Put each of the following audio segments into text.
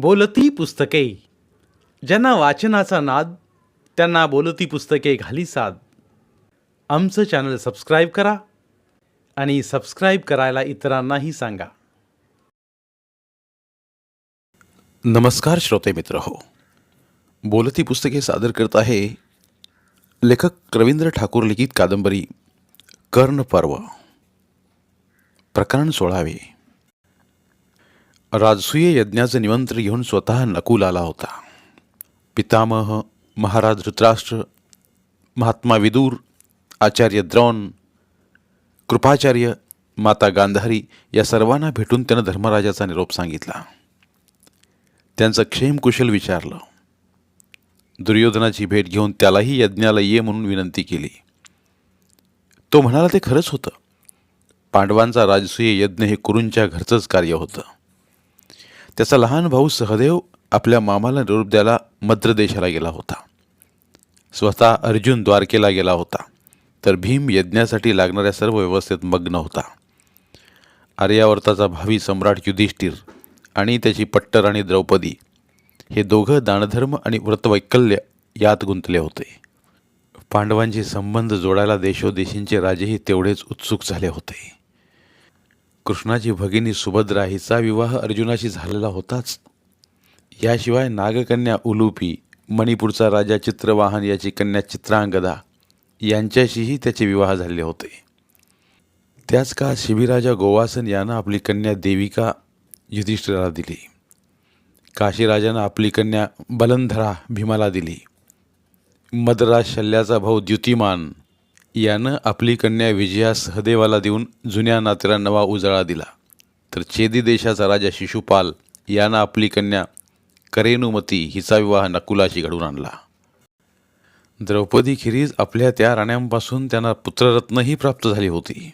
बोलती पुस्तके. ज्यांना वाचनाचा नाद त्यांना बोलती पुस्तके घाली साद. आमचं चॅनल सबस्क्राईब करा आणि सबस्क्राईब करायला इतरांनाही सांगा. नमस्कार श्रोते मित्र हो. बोलती पुस्तके सादर करत आहे लेखक रवींद्र ठाकूर लिखित कादंबरी कर्ण पर्व. प्रकरण सोळावे. राजसूय यज्ञाचं निमंत्र घेऊन स्वतः नकुल आला होता. पितामह महाराज धृतराष्ट्र महात्मा विदूर आचार्य द्रोण कृपाचार्य माता गांधारी या सर्वांना भेटून त्यानं धर्मराजाचा निरोप सांगितला. त्यांचं क्षेमकुशल विचारलं. दुर्योधनाची भेट घेऊन त्यालाही यज्ञाला ये म्हणून विनंती केली. तो म्हणाला ते खरंच होतं. पांडवांचा राजसूय यज्ञ हे कुरूंच्या घरचंच कार्य होतं. त्याचा लहान भाऊ सहदेव आपल्या मामाला निरोप द्यायला मद्र देशाला गेला होता. स्वतः अर्जुन द्वारकेला गेला होता. तर भीम यज्ञासाठी लागणाऱ्या सर्व व्यवस्थेत मग्न होता. आर्यावर्ताचा भावी सम्राट युधिष्ठिर आणि त्याची पट्टराणी द्रौपदी हे दोघं दानधर्म आणि व्रतवैकल्य यात गुंतले होते. पांडवांचे संबंध जोडायला देशोदेशींचे राजेही तेवढेच उत्सुक झाले होते. कृष्णाची भगिनी सुभद्रा हिचा विवाह अर्जुनाशी झालेला होताच. याशिवाय नागकन्या उलुपी मणिपूरचा राजा चित्रवाहन याची कन्या चित्रांगदा यांच्याशीही त्याचे विवाह झालेले होते. त्याच काळात शिबिराजा गोवासन यानं आपली कन्या देविका युधिष्ठिराला दिली. काशीराजानं आपली कन्या बलंधरा भीमाला दिली. मद्रास शल्याचा भाऊ द्युतिमान यानं आपली कन्या विजया सहदेवाला देऊन जुन्या नात्याला नवा उजाळा दिला. तर चेदी देशाचा राजा शिशुपाल यानं आपली कन्या करेनुमती हिचा विवाह नकुलाशी घडून आणला. द्रौपदी खिरीज आपल्या त्या राण्यांपासून त्यांना पुत्ररत्नही प्राप्त झाली होती.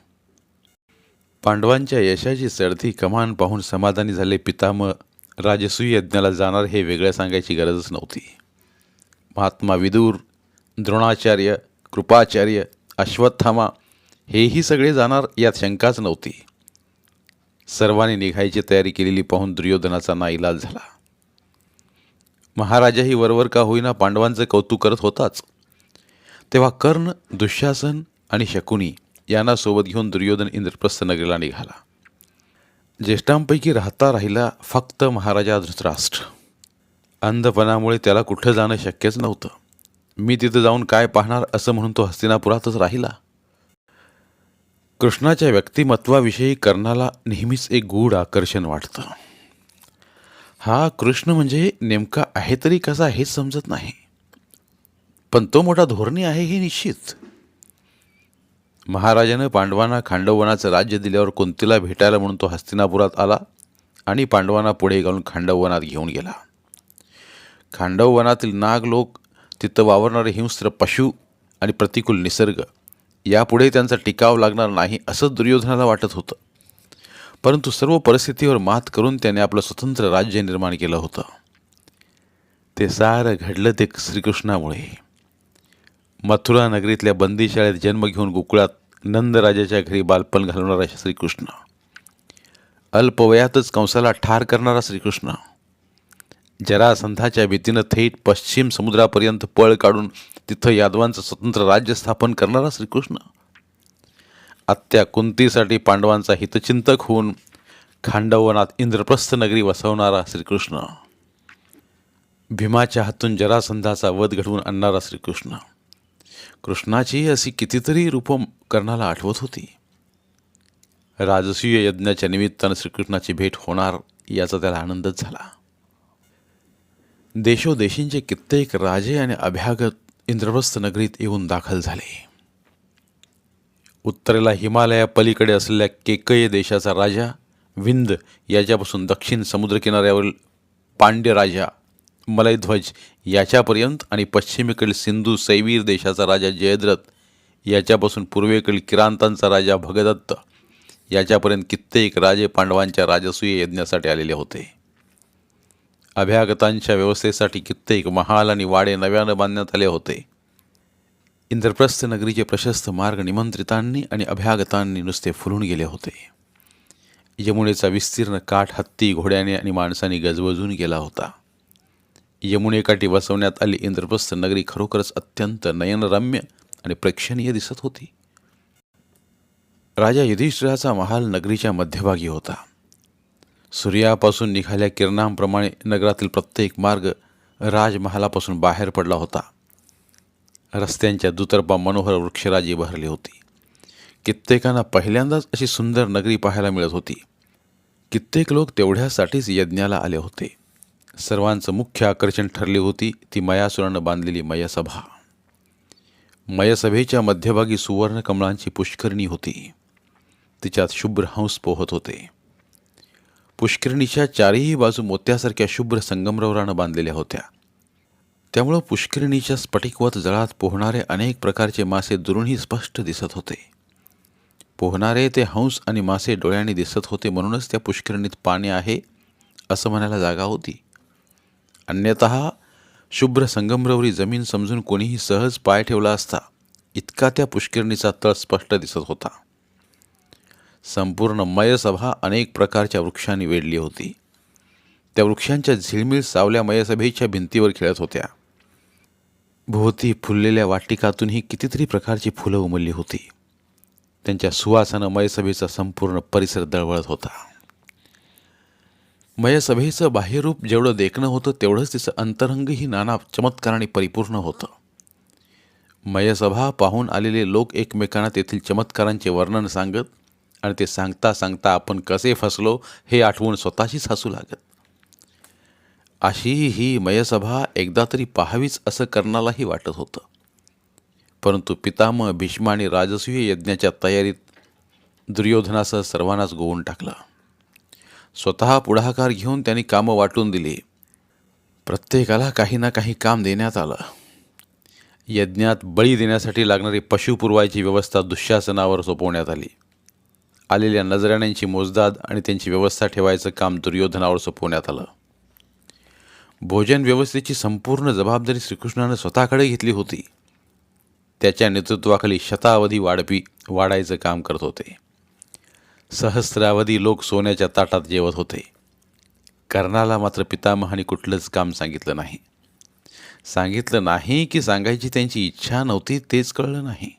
पांडवांच्या यशाची चढती कमान पाहून समाधानी झाले पितामह राजसूय यज्ञाला जाणार हे वेगळं सांगायची गरजच नव्हती. महात्मा विदूर द्रोणाचार्य कृपाचार्य अश्वत्थामा हेही सगळे जाणार यात शंकाच नव्हती. सर्वांनी निघायची तयारी केलेली पाहून दुर्योधनाचा नाईलाज झाला. महाराजाही वरवर का होईना पांडवांचं कौतुक करत होताच. तेव्हा कर्ण दुःशासन आणि शकुनी यांना सोबत घेऊन दुर्योधन इंद्रप्रस्थ नगरीला निघाला. ज्येष्ठांपैकी राहता राहिला फक्त महाराजा धृतराष्ट्र. अंधपणामुळे त्याला कुठं जाणं शक्यच नव्हतं. मी तिथं जाऊन काय पाहणार असं म्हणून तो हस्तिनापुरातच राहिला. कृष्णाच्या व्यक्तिमत्वाविषयी कर्णाला नेहमीच एक गूढ आकर्षण वाटतं. हा कृष्ण म्हणजे नेमका आहे तरी कसा हेच समजत नाही. पण तो मोठा धोरणी आहे हे निश्चित. महाराजानं पांडवांना खांडववनाचं राज्य दिल्यावर कुंतीला भेटायला म्हणून तो हस्तिनापुरात आला आणि पांडवांना पुढे घालून खांडववनात घेऊन गेला. खांडववनातील नाग लोक तिथं वावरणारे हिंस्त्र पशु आणि प्रतिकूल निसर्ग यापुढे त्यांचा टिकाव लागणार नाही असं दुर्योधनाला वाटत होतं. परंतु सर्व परिस्थितीवर मात करून त्याने आपलं स्वतंत्र राज्य निर्माण केलं होतं. ते सारं घडलं ते श्रीकृष्णामुळे. मथुरा नगरीतल्या बंदीशाळेत जन्म घेऊन गोकुळात नंदराजाच्या घरी बालपण घालवणारा श्रीकृष्ण. अल्पवयातच कंसाला ठार करणारा श्रीकृष्ण. जरासंधाच्या भीतीनं थेट पश्चिम समुद्रापर्यंत पळ काढून तिथं यादवांचं स्वतंत्र राज्य स्थापन करणारा श्रीकृष्ण. आत्या कुंतीसाठी पांडवांचा हितचिंतक होऊन खांडवनात इंद्रप्रस्थ नगरी वसवणारा श्रीकृष्ण. भीमाच्या हातून जरासंधाचा वध घडवून आणणारा श्रीकृष्ण. कृष्णाची अशी कितीतरी रूपं कर्णाला आठवत होती. राजसूय यज्ञाच्या निमित्तानं श्रीकृष्णाची भेट होणार याचा त्याला आनंदच झाला. देशोदेशींचे कित्येक राजे आणि अभ्यागत इंद्रप्रस्थ नगरीत येऊन दाखल झाले. उत्तरेला हिमालया पलीकडे असलेल्या केकय देशाचा राजा विंद याच्यापासून दक्षिण समुद्रकिनाऱ्यावरील पांड्य राजा मलयध्वज याच्यापर्यंत आणि पश्चिमेकडील सिंधू सैवीर देशाचा राजा जयद्रथ याच्यापासून पूर्वेकडील किरांतांचा राजा भगदत्त याच्यापर्यंत कित्येक राजे पांडवांच्या राजसूय यज्ञासाठी आलेले होते. अभ्यागतांच्या व्यवस्थेसाठी कित्येक महाल आणि वाडे नव्यानं बांधण्यात आले होते. इंद्रप्रस्थ नगरीचे प्रशस्त मार्ग निमंत्रितांनी आणि अभ्यागतांनी नुसते फुलून गेले होते. यमुनेचा विस्तीर्ण काठ हत्ती घोड्याने आणि माणसाने गजबजून गेला होता. यमुनेकाठी बसवण्यात आली इंद्रप्रस्थ नगरी खरोखरच अत्यंत नयनरम्य आणि प्रेक्षणीय दिसत होती. राजा युधिष्ठिराचा महाल नगरीच्या मध्यभागी होता. सूर्यापासून निघाल्या किरणांप्रमाणे नगरातील प्रत्येक मार्ग राजमहालापासून बाहेर पडला होता. रस्त्यांच्या दुतर्फा मनोहर वृक्षराजी बहरली होती. कित्येकांना पहिल्यांदाच अशी सुंदर नगरी पाहायला मिळत होती. कित्येक लोक तेवढ्यासाठीच यज्ञाला आले होते. सर्वांचं मुख्य आकर्षण ठरली होती ती मयासुरानं बांधलेली मयसभा. मयसभेच्या मध्यभागी सुवर्ण कमळांची पुष्करणी होती. तिच्यात शुभ्र हंस पोहत होते. पुष्करणीच्या चारही बाजू मोत्यासारख्या शुभ्र संगमरवरानं बांधलेल्या होत्या. त्यामुळं पुष्करिणीच्या स्फटिकवत जळात पोहणारे अनेक प्रकारचे मासे दुरूनही स्पष्ट दिसत होते. पोहणारे ते हंस आणि मासे डोळ्यांनी दिसत होते म्हणूनच त्या पुष्करणीत पाणी आहे असं म्हणायला जागा होती. अन्यत शुभ्र संगमरवरी जमीन समजून कोणीही सहज पाय ठेवला असता इतका त्या पुष्करणीचा तळ स्पष्ट दिसत होता. संपूर्ण मयसभा अनेक प्रकारच्या वृक्षांनी वेढली होती. त्या वृक्षांच्या झिलमिल सावल्या मयसभेच्या भिंतीवर खेळत होत्या. भोवती फुललेल्या वाटिकातूनही कितीतरी प्रकारची फुलं उमलली होती. त्यांच्या सुवासानं मयसभेचा संपूर्ण परिसर दळवळत होता. मयसभेचं बाह्यरूप जेवढं देखणं होतं तेवढंच तिचं अंतरंगही नाना चमत्काराने परिपूर्ण होतं. मयसभा पाहून आलेले लोक एकमेकांना तेथील चमत्कारांचे वर्णन सांगत आणि ते सांगता सांगता आपण कसे फसलो हे आठवून स्वतःशीच हसू लागत. अशी ही मयसभा एकदा तरी पाहावीच असं कर्णालाही वाटत होतं. परंतु पितामह भीष्म आणि राजसूय यज्ञाच्या तयारीत दुर्योधनासह सर्वांनाच गोवून टाकलं. स्वतः पुढाकार घेऊन त्यांनी कामं वाटून दिली. प्रत्येकाला काही ना काही काम देण्यात आलं. यज्ञात बळी देण्यासाठी लागणारी पशु पुरवायची व्यवस्था दुःशासनावर सोपवण्यात आली. आलेल्या नजराण्यांची मोजदाद आणि त्यांची व्यवस्था ठेवायचं काम दुर्योधनावर सोपवण्यात आलं. भोजन व्यवस्थेची संपूर्ण जबाबदारी श्रीकृष्णानं स्वतःकडे घेतली होती. त्याच्या नेतृत्वाखाली शतावधी वाढपी वाढायचं काम करत होते. सहस्रावधी लोक सोन्याच्या ताटात जेवत होते. कर्णाला मात्र पितामहाने कुठलंच काम सांगितलं नाही. सांगितलं नाही की सांगायची त्यांची इच्छा नव्हती तेच कळलं नाही.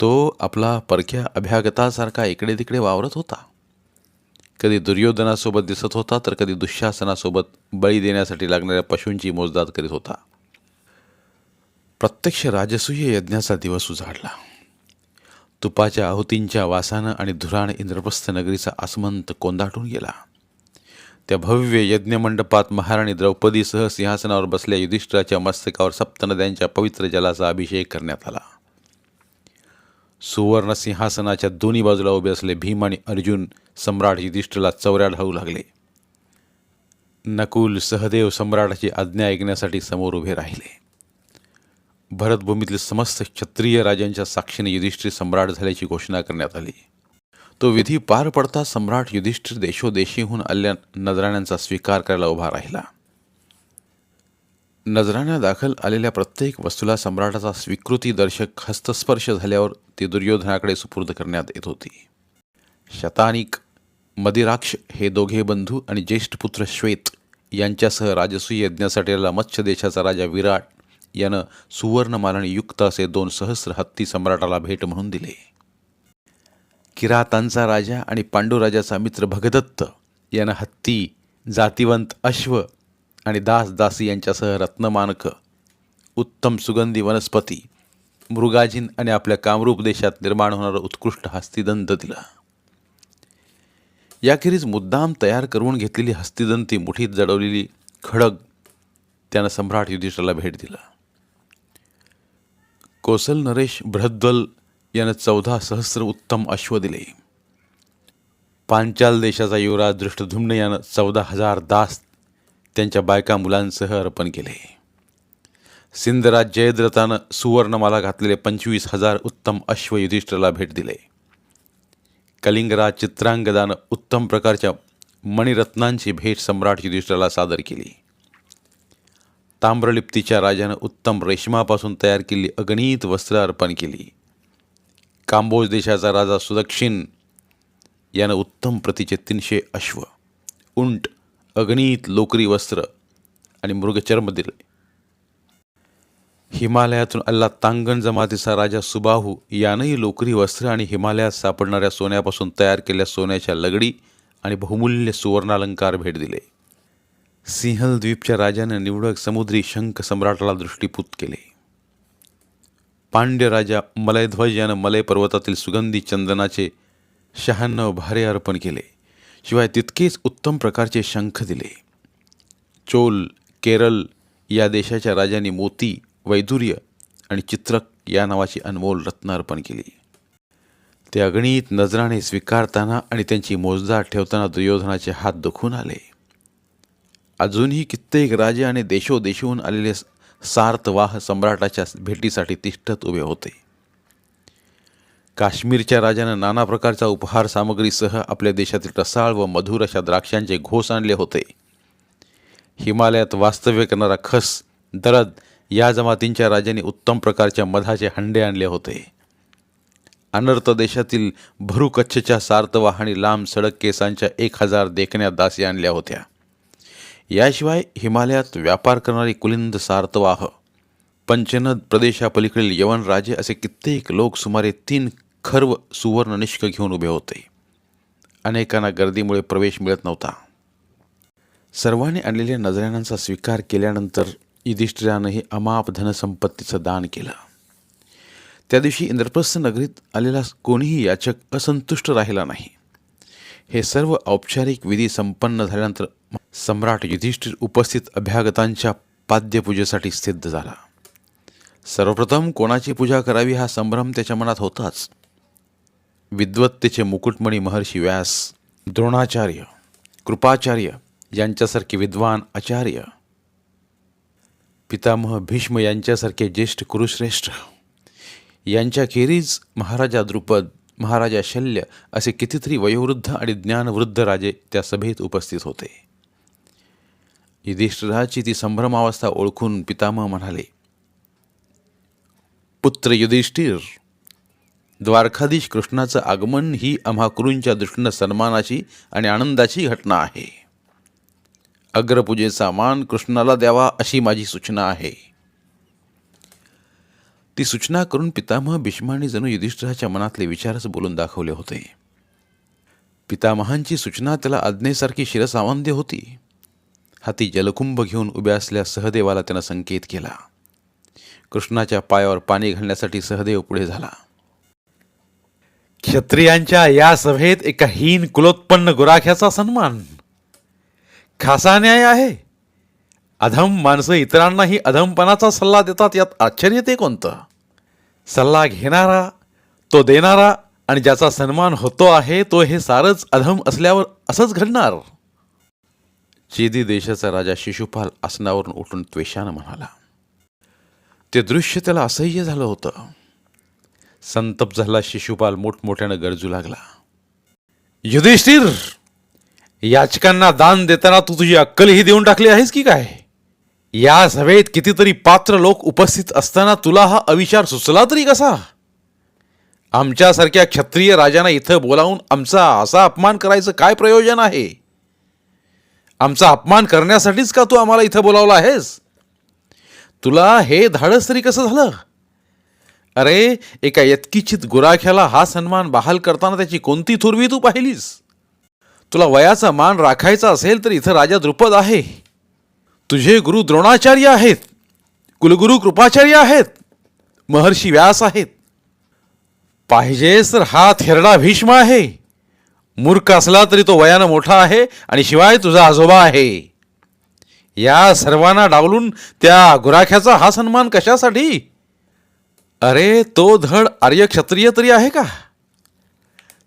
तो आपला परक्या अभ्यागतासारखा इकडे तिकडे वावरत होता. कधी दुर्योधनासोबत दिसत होता तर कधी दुःशासनासोबत बळी देण्यासाठी लागणाऱ्या पशूंची मोजदाद करीत होता. प्रत्यक्ष राजसूय यज्ञाचा दिवस उजाडला. तुपाच्या आहुतींच्या वासानं आणि धुराण इंद्रप्रस्थ नगरीचा आसमंत कोंदाटून गेला. त्या भव्य यज्ञमंडपात महाराणी द्रौपदीसह सिंहासनावर बसल्या युधिष्ठिराच्या मस्तकावर सप्तनद्यांच्या पवित्र जलाचा अभिषेक करण्यात आला. सुवर्ण सिंहासनाच्या दोन्ही बाजूला उभे असले भीम आणि अर्जुन सम्राट युधिष्ठिरला चौऱ्या ढावू लागले. नकुल सहदेव सम्राटाची आज्ञा ऐकण्यासाठी समोर उभे राहिले. भरतभूमीतील समस्त क्षत्रिय राजांच्या साक्षीने युधिष्ठिर सम्राट झाल्याची घोषणा करण्यात आली. तो विधी पार पडता सम्राट युधिष्ठिर देशोदेशीहून आल्या नजराण्यांचा स्वीकार करायला उभा राहिला. नजराण्या दाखल आलेल्या प्रत्येक वस्तूला सम्राटाचा स्वीकृतीदर्शक हस्तस्पर्श झाल्यावर ती दुर्योधनाकडे सुपूर्द करण्यात येत होती. शतानिक मदिराक्ष हे दोघे बंधू आणि ज्येष्ठ पुत्र श्वेत यांच्यासह राजसूय यज्ञासाठी आलेला मत्स्य देशाचा राजा विराट यानं सुवर्णमालाने युक्त असे दोन सहस्र हत्ती सम्राटाला भेट म्हणून दिले. किरातांचा राजा आणि पांडुराजाचा मित्र भगदत्त यानं हत्ती जातिवंत अश्व आणि दास दासी यांच्यासह रत्नमानक उत्तम सुगंधी वनस्पती मृगाजीन आणि आपल्या कामरूप देशात निर्माण होणारं उत्कृष्ट हस्तिदंत दिलं. याखेरीज मुद्दाम तयार करून घेतलेली हस्तिदंती मुठीत जडवलेली खडग त्यानं सम्राट युधिष्ठिराला भेट दिला. कोसल नरेश बृहद्वल यानं चौदा सहस्र उत्तम अश्व दिले. पांचाल देशाचा युवराज दृष्टधुम्न यानं चौदा हजार दास त्यांच्या बायका मुलांसह अर्पण केले. सिंधराज जयद्रथानं सुवर्णमाला घातलेले पंचवीस हजार उत्तम अश्व युधिष्ठिराला भेट दिले. कलिंगराज चित्रांगदानं उत्तम प्रकारच्या मणिरत्नांची भेट सम्राट युधिष्ठिराला सादर केली. ताम्रलिप्तीच्या राजानं उत्तम रेशमापासून तयार केलेली अगणित वस्त्र अर्पण केली. कांबोज देशाचा राजा सुदक्षिण यानं उत्तम प्रतीचे तीनशे अश्व उंट अगणित लोकरी वस्त्र आणि मृगचर्म दिले हिमालयातून अल्ला तांगण जमातीचा राजा सुबाहू यानंही लोकरी वस्त्र आणि हिमालयात सापडणाऱ्या सोन्यापासून तयार केलेल्या सोन्याच्या लगडी आणि बहुमूल्य सुवर्णालंकार भेट दिले. सिंहल द्वीपच्या राजाने निवडक समुद्री शंख सम्राटाला दृष्टीपूत केले. पांड्य राजा मलयध्वज यानं मलय पर्वतातील सुगंधी चंदनाचे शहाण्णव भारे अर्पण केले. शिवाय तितकेच उत्तम प्रकारचे शंख दिले. चोल केरळ या देशाच्या राजांनी मोती वैदुर्य आणि चित्रक या नावाची अनमोल रत्न अर्पण केली. ते अगणित नजराने स्वीकारताना आणि त्यांची मोजदार ठेवताना दुर्योधनाचे हात दुखून आले. अजूनही कित्येक राजे आणि देशोदेशहून आलेले सार्थवाह सम्राटाच्या भेटीसाठी तिष्ठत उभे होते. काश्मीरच्या राजानं नाना प्रकारचा उपहार सामग्रीसह आपल्या देशातील रसाळ व मधुर अशा द्राक्षांचे घोस आणले होते. हिमालयात वास्तव्य करणारा खस दरद या जमातींच्या राजांनी उत्तम प्रकारच्या मधाचे हंडे आणले होते. अनर्थ देशातील भरुकच्छच्या सार्थवाह आणि लांब सडक केसांच्या एक हजार देखण्या दासी आणल्या होत्या. याशिवाय हिमालयात व्यापार करणारी कुलिंद सार्थवाह पंचनद प्रदेशापलीकडील यवन राजे असे कित्येक लोक सुमारे तीन खर्व सुवर्णनिष्क घेऊन उभे होते. अनेकांना गर्दीमुळे प्रवेश मिळत नव्हता. सर्वांनी आणलेल्या नजराण्यांचा स्वीकार केल्यानंतर युधिष्ठिरानंही अमाप धनसंपत्तीचं दान केलं. त्या दिवशी इंद्रप्रस्थ नगरीत आलेला कोणीही याचक असंतुष्ट राहिला नाही. हे सर्व औपचारिक विधी संपन्न झाल्यानंतर सम्राट युधिष्ठिर उपस्थित अभ्यागतांच्या पाद्यपूजेसाठी सिद्ध झाला. सर्वप्रथम कोणाची पूजा करावी हा संभ्रम त्याच्या मनात होताच. विद्वत्तेचे मुकुटमणी महर्षी व्यास द्रोणाचार्य कृपाचार्य यांच्यासारखे विद्वान आचार्य पितामह भीष्म यांच्यासारखे ज्येष्ठ कुरुश्रेष्ठ यांच्याखेरीज महाराजा द्रुपद महाराजा शल्य असे कितीतरी वयोवृद्ध आणि ज्ञानवृद्ध राजे त्या सभेत उपस्थित होते. युधिष्ठिराची ती संभ्रमावस्था ओळखून पितामह म्हणाले पुत्र युधिष्ठिर द्वारकाधीश कृष्णाचं आगमन ही आम्हा कुरूंच्या दृष्टीनं सन्मानाची आणि आनंदाची घटना आहे. अग्रपूजेचा मान कृष्णाला द्यावा अशी माझी सूचना आहे. ती सूचना करून पितामह भीष्माने जणू युधिष्ठिराच्या मनातले विचारच बोलून दाखवले होते. पितामहांची सूचना त्याला आज्ञेसारखी शिरसामान्य होती. हाती जलकुंभ घेऊन उभ्या असल्या सहदेवाला त्यानं संकेत केला. कृष्णाच्या पायावर पाणी घालण्यासाठी सहदेव पुढे झाला. क्षत्रियांच्या या सभेत एका हीन कुलोत्पन्न गुराख्याचा सन्मान. खासा न्याय आहे. अधम माणसं इतरांनाही अधमपणाचा सल्ला देतात यात आश्चर्य ते कोणतं? सल्ला घेणारा तो देणारा आणि ज्याचा सन्मान होतो आहे तो हे सारंच अधम असल्यावर असंच घडणार. चेदी देशाचा राजा शिशुपाल आसनावरून उठून त्वेषानं म्हणाला ते दृश्य त्याला असह्य झालं होतं. संतप झाला शिशुपाल मोठमोठ्यानं गरजू लागला. युधिष्ठिर याचकांना दान देताना तू तुझी अक्कलही देऊन टाकली आहेस की काय? या सभेत कितीतरी पात्र लोक उपस्थित असताना तुला हा अविचार सुचला तरी कसा? आमच्यासारख्या क्षत्रिय राजांना इथं बोलावून आमचा असा अपमान करायचं काय प्रयोजन आहे? आमचा अपमान करण्यासाठीच का तू आम्हाला इथं बोलावला आहेस? तुला हे धाडस तरी कसं झालं? अरे एका यत्किचित गुराख्याला हा सन्मान बहाल करताना त्याची कोणती थुरवी तू पाहिलीस? तुला वयाचा मान राखायचा असेल तर इथं राजा द्रुपद आहे. तुझे गुरु द्रोणाचार्य आहेत. कुलगुरू कृपाचार्य आहेत. महर्षी व्यास आहेत. पाहिजेस तर हा थेरडा भीष्म आहे. मूर्ख असला तरी तो वयानं मोठा आहे आणि शिवाय तुझा आजोबा आहे. या सर्वांना डावलून त्या गुराख्याचा हा सन्मान कशासाठी? अरे तो धड आर्य क्षत्रिय तरी आहे का?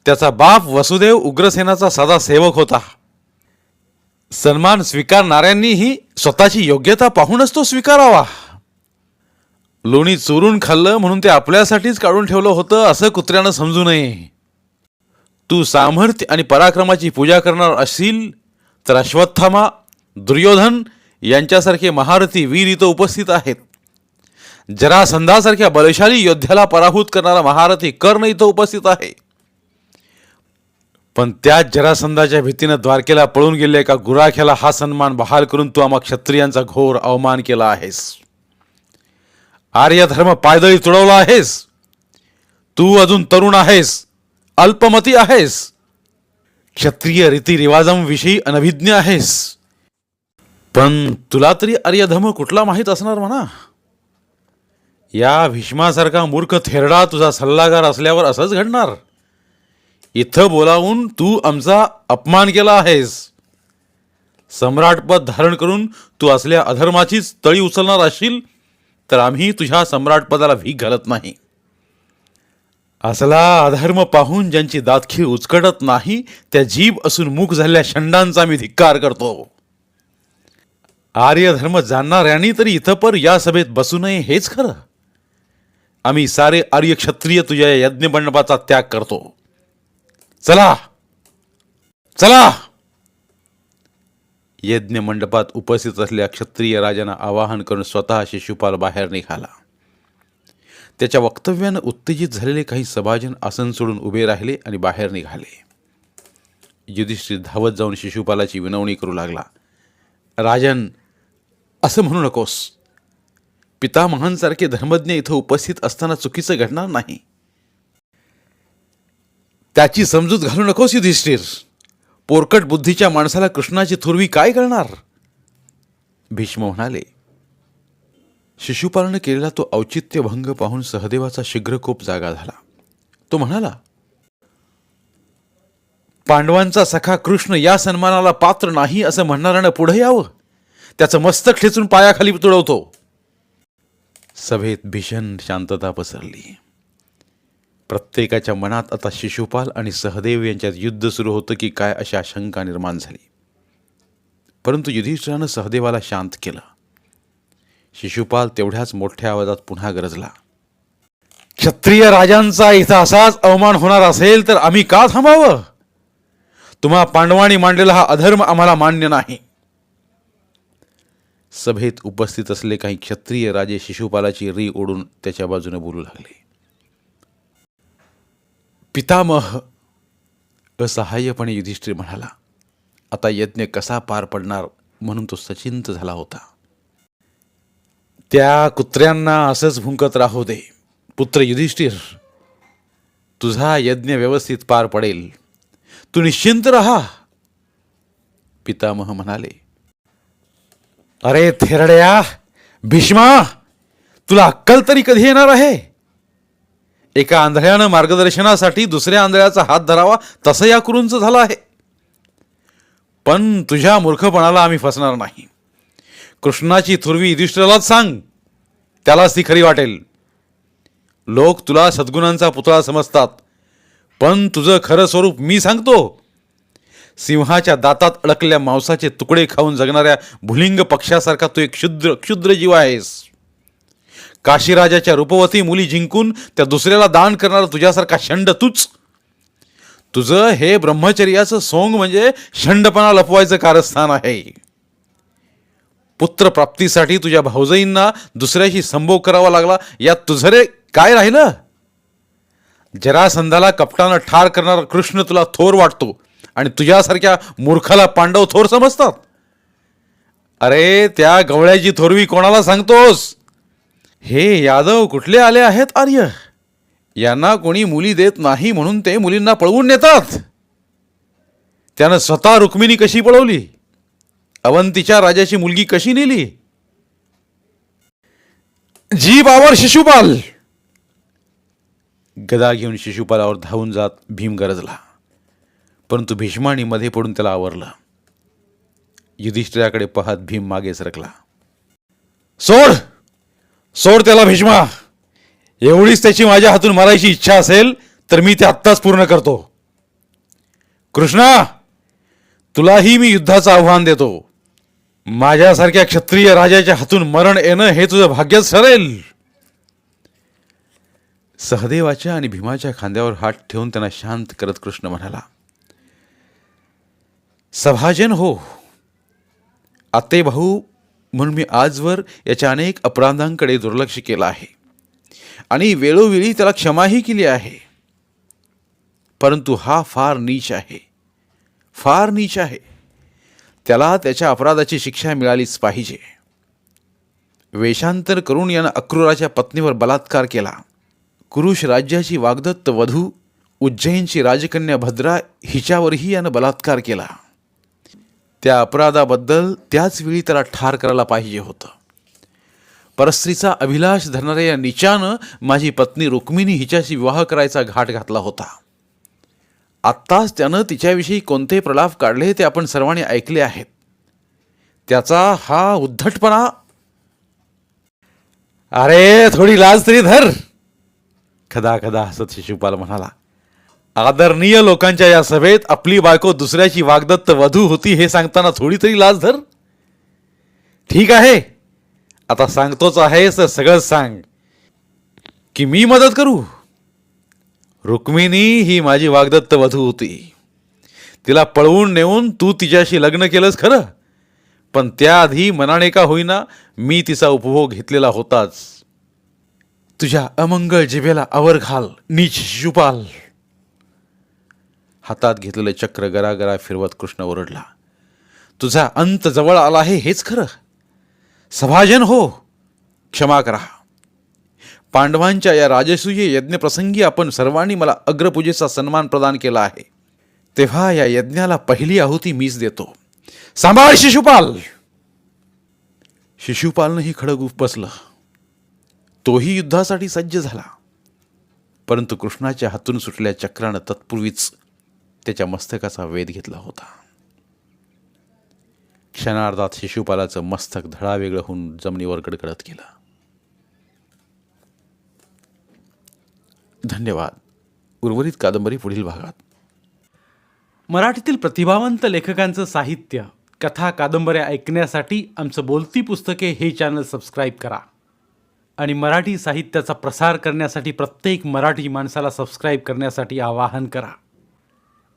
त्याचा बाप वसुदेव उग्रसेनाचा सदा सेवक होता. सन्मान स्वीकारणाऱ्यांनीही स्वतःची योग्यता पाहूनच तो स्वीकारावा. लोणी चोरून खाल्लं म्हणून ते आपल्यासाठीच काढून ठेवलं होतं असं कुत्र्यानं समजू नये. तू सामर्थ्य आणि पराक्रमाची पूजा करणार असशील तर अश्वत्थामा दुर्योधन यांच्यासारखे महारथी वीर इथं उपस्थित आहेत. जरासंधासारख्या बलशाली योद्ध्याला पराभूत करणारा महारथी कर्ण इथं उपस्थित आहे. पण त्याच जरासंधाच्या भीतीनं द्वारकेला पळून गेले का गुराख्याला हा सन्मान बहाल करून तू आम्हा क्षत्रियांचा घोर अवमान केला आहेस. आर्य धर्म पायदळी तुडवला आहेस. तू अजून तरुण आहेस. अल्पमती आहेस. क्षत्रिय रीतिरिवाजांविषयी अनभिज्ञ आहेस. पण तुला तरी आर्यधर्म कुठला माहीत असणार म्हणा? या भीष्मासारखा मूर्ख थेरडा तुझा सल्लागार असल्यावर असंच घडणार. इथं बोलावून तू आमचा अपमान केला आहेस. सम्राटपद धारण करून तू असल्या अधर्माचीच तळी उचलणार असशील तर आम्ही तुझ्या सम्राटपदाला भीक घालत नाही. असला अधर्म पाहून ज्यांची दातखी उचकटत नाही त्या जीभ असून मूक झालेल्या शंडांचा मी धिक्कार करतो. आर्यधर्म जाणणाऱ्यांनी तरी इथं पर या सभेत बसू नये हेच खरं. आम्ही सारे आर्य क्षत्रिय तुझ्या यज्ञ मंडपाचा त्याग करतो. चला. चला. यज्ञ मंडपात उपस्थित असलेल्या क्षत्रिय राजांना आवाहन करून स्वतः शिशुपाल बाहेर निघाला. त्याच्या वक्तव्यानं उत्तेजित झालेले काही सभाजन आसन सोडून उभे राहिले आणि बाहेर निघाले. युधिष्ठिर धावत जाऊन शिशुपालाची विनवणी करू लागला. राजन असं म्हणू नकोस. पितामहांसारखे धर्मज्ञ इथं उपस्थित असताना चुकीचं घडणार नाही. त्याची समजूत घालू नकोस युधिष्ठिर पोरकट बुद्धीच्या माणसाला कृष्णाची थुरवी काय करणार? भीष्म म्हणाले शिशुपालनं केलेला तो औचित्यभंग पाहून सहदेवाचा शीघ्रकोप जागा झाला. तो म्हणाला पांडवांचा सखा कृष्ण या सन्मानाला पात्र नाही असं म्हणणाऱ्यानं पुढे यावं? त्याचं मस्तक ठेचून पायाखाली तुडवतो. सभेत भीषण शांतता पसरली. प्रत्येकाच्या मनात आता शिशुपाल आणि सहदेव यांच्यात युद्ध सुरू होतं की काय अशी आशंका निर्माण झाली. परंतु युधिष्ठिरानं सहदेवाला शांत केलं. शिशुपाल तेवढ्याच मोठ्या आवाजात पुन्हा गरजला. क्षत्रिय राजांचा इथं असाच अवमान होणार असेल तर आम्ही का थांबावं? तुम्हा पांडवांनी मांडलेला हा अधर्म आम्हाला मान्य नाही. सभेत उपस्थित असले काही क्षत्रिय राजे शिशुपालाची री ओढून त्याच्या बाजूने बोलू लागले. पितामह असहाय्यपणे युधिष्ठिर म्हणाला आता यज्ञ कसा पार पडणार म्हणून तो सचिंत झाला होता. त्या कुत्र्यांना असंच भुंकत राहू दे पुत्र युधिष्ठिर. तुझा यज्ञ व्यवस्थित पार पडेल. तू निश्चिंत राहा. पितामह म्हणाले अरे थेरड्या भीष्मा तुला अक्कल तरी कधी येणार आहे? एका आंधळ्यानं मार्गदर्शनासाठी दुसऱ्या आंधळ्याचा हात धरावा तसं या कुरूंच झालं आहे. पण तुझ्या मूर्खपणाला आम्ही फसणार नाही. कृष्णाची थुरवी युधिष्ठिरालाच सांग. त्यालाच ती खरी वाटेल. लोक तुला सद्गुणांचा पुतळा समजतात. पण तुझं खरं स्वरूप मी सांगतो. सिंहाच्या दातात अडकल्या मांसाचे तुकडे खाऊन जगणाऱ्या भुलिंग पक्षासारखा तू एक क्षुद्र क्षुद्र जीव आहेस. काशीराजाच्या रूपवती मुली जिंकून त्या दुसऱ्याला दान करणारा तुझ्यासारखा शंड तूच. तुझं हे ब्रह्मचर्याचं सोंग म्हणजे शंडपणा लपवायचं कारस्थान आहे. पुत्र प्राप्तीसाठी तुझ्या भाऊजाईंना दुसऱ्याशी संभोग करावा लागला. यात तुझं रे काय राहिलं? जरासंधाला कपटानं ठार करणारा कृष्ण तुला थोर वाटतो. आणि तुझ्यासारख्या मूर्खाला पांडव थोर समजतात. अरे त्या गवळ्याची थोरवी कोणाला सांगतोस? हे यादव कुठले आले आहेत आर्य? यांना कोणी मुली देत नाही म्हणून ते मुलींना पळवून नेतात. त्यानं स्वतः रुक्मिणी कशी पळवली? अवंतीच्या राजाची मुलगी कशी नेली? जी बावर शिशुपाल! गदा घेऊन शिशुपालावर धावून जात भीम गरजला परंतु भीष्माने मध्ये पडून त्याला आवरलं. युधिष्ठिराकडे पाहत भीम मागे सरकला. सोड! सोड त्याला भीष्मा! एवढीच त्याची माझ्या हातून मारायची इच्छा असेल तर मी ते आत्ताच पूर्ण करतो. कृष्णा! तुलाही मी युद्धाचं आव्हान देतो. माझ्यासारख्या क्षत्रिय राजाच्या हातून मरण येणं हे तुझं भाग्यच ठरेल सहदेवाच्या आणि भीमाच्या खांद्यावर हात ठेवून त्यांना शांत करत कृष्ण म्हणाला सभाजन हो। आते भाऊ म्हणून मी आजवर याच्या अनेक अपराधांकडे दुर्लक्ष केलं आहे. आणि वेळोवेळी त्याला क्षमाही केली आहे. परंतु हा फार नीच आहे. फार नीच आहे. त्याला त्याच्या अपराधाची शिक्षा मिळालीच पाहिजे. वेषांतर करून यानं अक्रूराच्या पत्नीवर बलात्कार केला. कुरुश राज्याची वागदत्त वधू उज्जैनची राजकन्या भद्रा हिच्यावरही यानं बलात्कार केला. त्या अपराधाबद्दल त्याच वेळी त्याला ठार करायला पाहिजे होतं. परस्त्रीचा अभिलाष धरणाऱ्या या निचानं माझी पत्नी रुक्मिणी हिच्याशी विवाह करायचा घाट घातला होता. आत्ताच त्यानं तिच्याविषयी कोणते प्रलाप काढले ते आपण सर्वांनी ऐकले आहेत. त्याचा हा उद्धटपणा अरे थोडी लाज तरी धर. खदा खदा हसत शिशुपाल म्हणाला. आदरणीय लोकांच्या या सभेत आपली बायको दुसऱ्याची वागदत्त वधू होती हे सांगताना थोडी तरी लाज धर. ठीक आहे. आता सांगतोच आहेस तर सगळंच सांग. की मी मदत करू? रुक्मिणी ही माझी वागदत्त वधू होती. तिला पळवून नेऊन तू तिच्याशी लग्न केलंस खरं. पण त्याआधी मनाने का होईना मी तिचा उपभोग घेतलेला होताच. तुझ्या अमंगळ जिभेला आवर घाल नीच शिशुपाल. हातात घेतलेलं चक्र गरागरा फिरवत कृष्ण ओरडला तुझा अंत जवळ आला आहे हेच खरं. सभाजन हो क्षमा करा. पांडवांच्या या राजसूय यज्ञप्रसंगी आपण सर्वांनी मला अग्रपूजेचा सन्मान प्रदान केला आहे. तेव्हा या यज्ञाला पहिली आहुती मीच देतो. सांभाळ शिशुपाल. शिशुपालनंही खडग उपसलं. तोही युद्धासाठी सज्ज झाला. परंतु कृष्णाच्या हातून सुटल्या चक्रानं तत्पूर्वीच त्याच्या मस्तकाचा वेध घेतला होता. क्षणार्धात शिशुपालाचं मस्तक धडावेगळं होऊन जमिनीवर गडगडत गेलं. धन्यवाद. उर्वरित कादंबरी पुढील भागात. मराठीतील प्रतिभावंत लेखकांचं साहित्य कथा कादंबऱ्या ऐकण्यासाठी आमचं बोलती पुस्तके हे चॅनल सबस्क्राईब करा. आणि मराठी साहित्याचा प्रसार करण्यासाठी प्रत्येक मराठी माणसाला सबस्क्राईब करण्यासाठी आवाहन करा.